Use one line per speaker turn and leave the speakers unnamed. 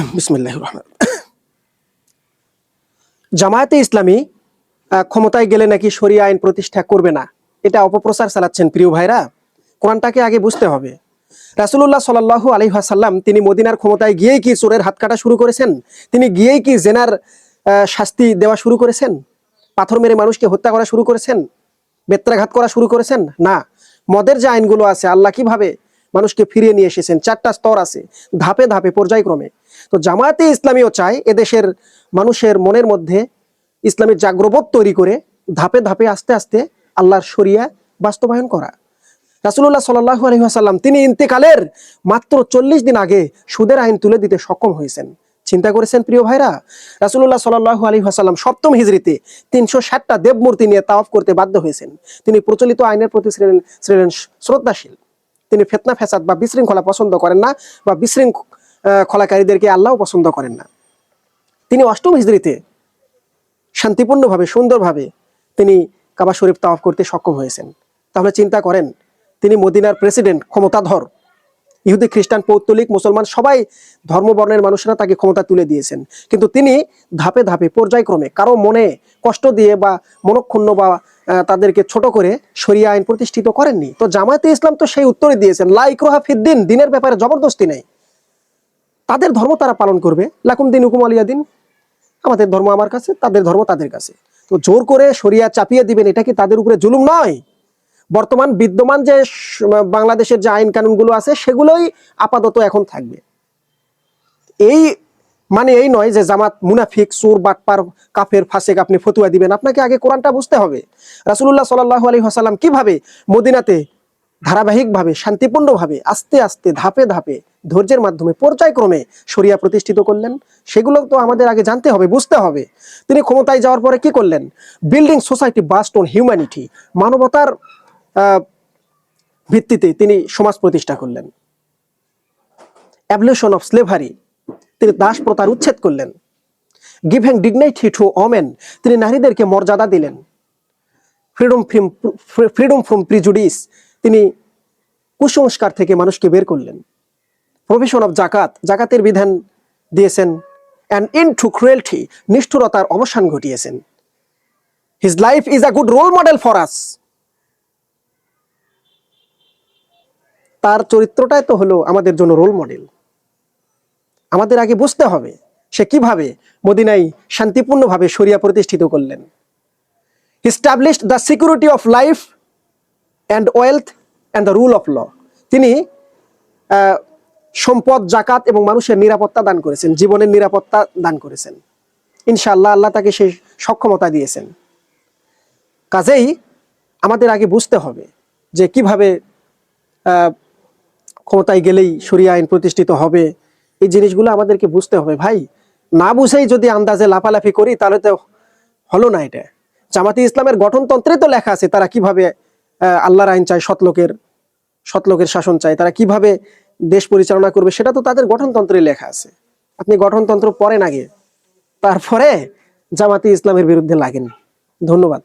জামায়াতে ইসলামী ক্ষমতায় গেলে নাকি শরিয়া আইন প্রতিষ্ঠা করবে না? এটা অপপ্রচার চালাচ্ছেন প্রিয় ভাইরা, কোরআনটাকে আগে বুঝতে হবে। রাসুল্লাহ সাল্লাহ আলহাসাল্লাম তিনি মদিনার ক্ষমতায় গিয়েই কি চোরের হাত কাটা শুরু করেছেন? তিনি গিয়েই কি জেনার শাস্তি দেওয়া শুরু করেছেন? পাথর মেরে মানুষকে হত্যা করা শুরু করেছেন? বেত্রাঘাত করা শুরু করেছেন? না। মদের যে আইনগুলো আছে, আল্লাহ কীভাবে মানুষকে ফিরিয়ে নিয়ে এসেছেন। চারটা স্তর আছে, ধাপে ধাপে, পর্যায়ক্রমে। তো জামায়াতে ইসলামীও চায় এদেশের মানুষের মনের মধ্যে ইসলামের জাগ্রবোধ তৈরি করে ধাপে ধাপে, আস্তে আস্তে আল্লাহর শরিয়া বাস্তবায়ন করা। রাসুল্লাহ সাল্লাহু আলহিহাসাল্লাম তিনি ইন্তেকালের মাত্র চল্লিশ দিন আগে সুদের আইন তুলে দিতে সক্ষম হয়েছেন। চিন্তা করেছেন, প্রিয় ভাইরা? রাসুল্লাহ সাল্লাহু আলী হাসাল্লাম সপ্তম হিজড়িতে তিনশো ষাটটা দেবমূর্তি নিয়ে তাওয়াফ করতে বাধ্য হয়েছেন। তিনি প্রচলিত আইনের প্রতি ছিলেন ছিলেন শ্রদ্ধাশীল। তিনি ফেতনা ফেসাদ বা বিশৃঙ্খলা পছন্দ করেন না বা বিশৃঙ্খলাকারীদেরকে আল্লাহ পছন্দ করেন না। তিনি অষ্টম হিজড়িতে শান্তিপূর্ণভাবে, সুন্দরভাবে তিনি কাবা শরীফ তাওয়াফ করতে সক্ষম হয়েছেন। তাহলে চিন্তা করেন, তিনি মদিনার প্রেসিডেন্ট ক্ষমতাধর ইহুদি, খ্রিস্টান, পৌত্তলিক, মুসলমান সবাই ধর্মবর্ণের মানুষরা তাকে ক্ষমতা তুলে দিয়েছেন। কিন্তু তিনি ধাপে ধাপে পর্যায়ক্রমে কারও মনে কষ্ট দিয়ে বা মনক্ষুণ্ণ বা তাদেরকে ছোট করে শরিয়া আইন প্রতিষ্ঠিত করেননি। তো জামায়াতে ইসলাম তো সেই উত্তরে দিয়েছেন লাইক্রোহা ফিদ্দিন, দিনের ব্যাপারে জবরদস্তি নেই। তাদের ধর্ম তারা পালন করবে। লাকুম দিন হুকুম আলিয়া দিন। আমাদের ধর্ম আমার কাছে, তাদের ধর্ম তাদের কাছে। তো জোর করে শরিয়া চাপিয়ে দিবেন, এটা কি তাদের উপরে জুলুম নয়? বর্তমান বিদ্যমান যে বাংলাদেশের যে আইন কানুনগুলো আছে, সেগুলোই আপাতত এখন থাকবে। এই মানে এই নয় যে জামাত মুনাফিক সুর বাটপার, কাফের, ফাসেক আপনি ফতুয়া দিবেন। আপনাকে আগে কোরআনটা বুঝতে হবে। রাসুল্লাহ সাল্লাহ আলী হাসাল্লাম কীভাবে মদিনাতে ধারাবাহিকভাবে, শান্তিপূর্ণভাবে, আস্তে আস্তে, ধাপে ধাপে, ধৈর্যের মাধ্যমে, পর্যায়ক্রমে শরিয়া প্রতিষ্ঠিত করলেন, সেগুলো তো আমাদের আগে জানতে হবে, বুঝতে হবে। তিনি ক্ষমতায় যাওয়ার পরে কি করলেন? Building society based on humanity. মানবতার ভিত্তিতে তিনি সমাজ প্রতিষ্ঠা করলেন। অ্যাবলিউশন অফ স্লেভারি তিনি দাস প্রথার উচ্ছেদ করলেন। গিভিং ডিগনিটি টু অমেন তিনি নারীদেরকে মর্যাদা দিলেন। ফ্রিডম ফ্রিম ফ্রিডম ফ্রম প্রিজুডিস তিনি কুসংস্কার থেকে মানুষকে বের করলেন। প্রভিশন অফ জাকাত জাকাতের বিধান দিয়েছেন। অ্যান্ড ইন টু ক্রুয়েলটি নিষ্ঠুরতার অবসান ঘটিয়েছেন। His life is a good role model for us তার চরিত্রটাই তো হলো আমাদের জন্য রোল মডেল আমাদের আগে বুঝতে হবে সে কীভাবে মদিনায় শান্তিপূর্ণভাবে শরিয়া প্রতিষ্ঠিত করলেন। Established the security of life and wealth and the rule of law তিনি সম্পদ, জাকাত এবং মানুষের নিরাপত্তা দান করেছেন, জীবনের নিরাপত্তা দান করেছেন। ইনশাআল্লাহ আল্লাহ তাকে সেই সক্ষমতা দিয়েছেন। কাজেই আমাদের আগে বুঝতে হবে যে কীভাবে ক্ষমতায় গেলেই সরিয়া আইন প্রতিষ্ঠিত হবে। এই জিনিসগুলো আমাদেরকে বুঝতে হবে। ভাই, না বুঝেই যদি আন্দাজে লাফালাফি করি, তাহলে তো হলো না এটা। জামাতি ইসলামের গঠনতন্ত্রে তো লেখা আছে, তারা কীভাবে আল্লাহর আইন চায়, সৎলোকের সৎলোকের শাসন চায়, তারা কীভাবে দেশ পরিচালনা করবে, সেটা তো তাদের গঠনতন্ত্রে লেখা আছে। আপনি গঠনতন্ত্র পড়েন আগে, তারপরে জামাতি ইসলামের বিরুদ্ধে লাগেন। ধন্যবাদ।